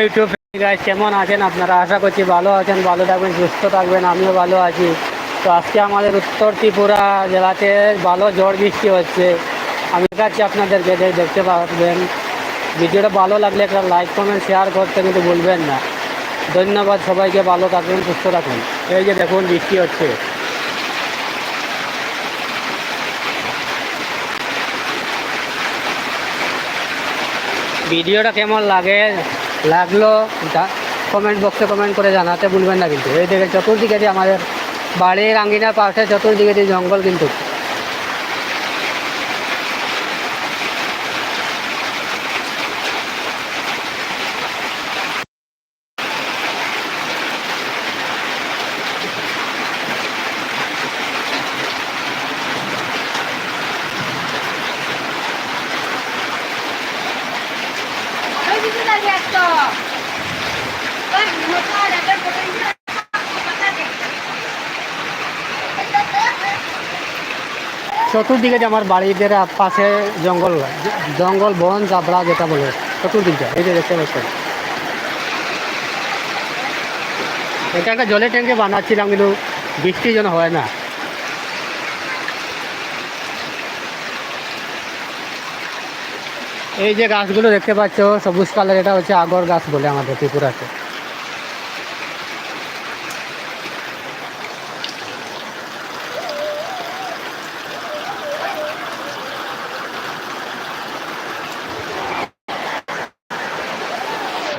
YouTube guys কেমন আছেন? আপনারা আশা করছি ভালো আছেন, ভালো থাকবেন, সুস্থ থাকবেন, আমিও ভালো আছি। তো আজকে আমাদের উত্তর ত্রিপুরা জেলাতে ভালো ঝড় বৃষ্টি হচ্ছে। আমি দেখাচ্ছি আপনাদেরকে দেখতে পাবেন ভিডিওটা ভালো লাগলে একটা লাইক কমেন্ট শেয়ার করতে কিন্তু ভুলবেন না। ধন্যবাদ সবাইকে, ভালো থাকুন সুস্থ থাকুন এই যে দেখুন, বৃষ্টি হচ্ছে। ভিডিওটা কেমন লাগে? লাগল কমেন্ট বক্সে কমেন্ট করে জানাতে ভুলবেন না কিন্তু। এই দেখে চতুর্দিকে আমাদের বাড়ির আঙ্গিনার পাশে চতুর্দিকে জঙ্গল কিন্তু। চতুর্দিকে যে আমার বাড়িদের পাশে জঙ্গল জঙ্গল, বন জাবড়া যেটা বলে, চতুর্দিকটা, এই যে দেখতে পাচ্ছেন। এটা একটা জলের ট্যাঙ্কে বানাচ্ছিলাম, কিন্তু বৃষ্টি যেন হয় না। এই যে গাছগুলো দেখতে পাচ্ছ সবুজ কালার এটা হচ্ছে আগর গাছ বলে আমাদের ত্রিপুরাতে।